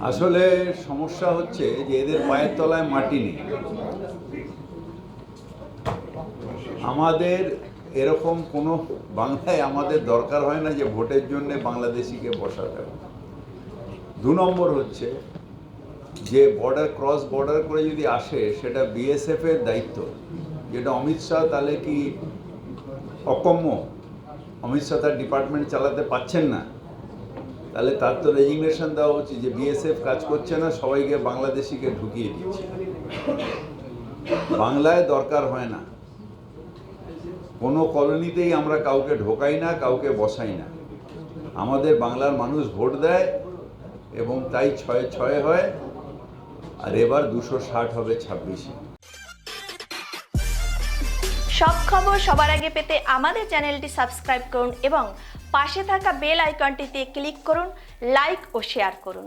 আসলে সমস্যা হচ্ছে যে এদের পায়ের তলায় মাটি নেই। আমাদের এরকম কোনো বাংলায় আমাদের দরকার হয় না যে ভোটের জন্য বাংলাদেশিকে বসাতে দু নম্বর হচ্ছে যে বর্ডার ক্রস বর্ডার করে যদি আসে, সেটা বিএসএফ এর দায়িত্ব। যেটা অমিত শাহ তাহলে কি অকম্য? অমিত শাহ তার ডিপার্টমেন্ট চালাতে পাচ্ছেন না। তাহলে তার তো রেজিগনেশন দেওয়া উচিত যে বিএসএফ কাজ করছে না, সবাইকে বাংলাদেশিকে ঢুকিয়ে দিচ্ছে। বাংলায় দরকার হয় না। কোনো কলোনিতেই আমরা কাউকে ঢোকাই না, কাউকে বসাই না। আমাদের বাংলার মানুষ ভোট দেয় এবং তাই ছয়ে ছয় হয়। আর এবার দুশো ষাট হবে ছাব্বিশে। সব খবর সবার আগে পেতে আমাদের চ্যানেলটি সাবস্ক্রাইব করুন এবং পাশে থাকা বেল আইকনটিতে ক্লিক করুন, লাইক ও শেয়ার করুন।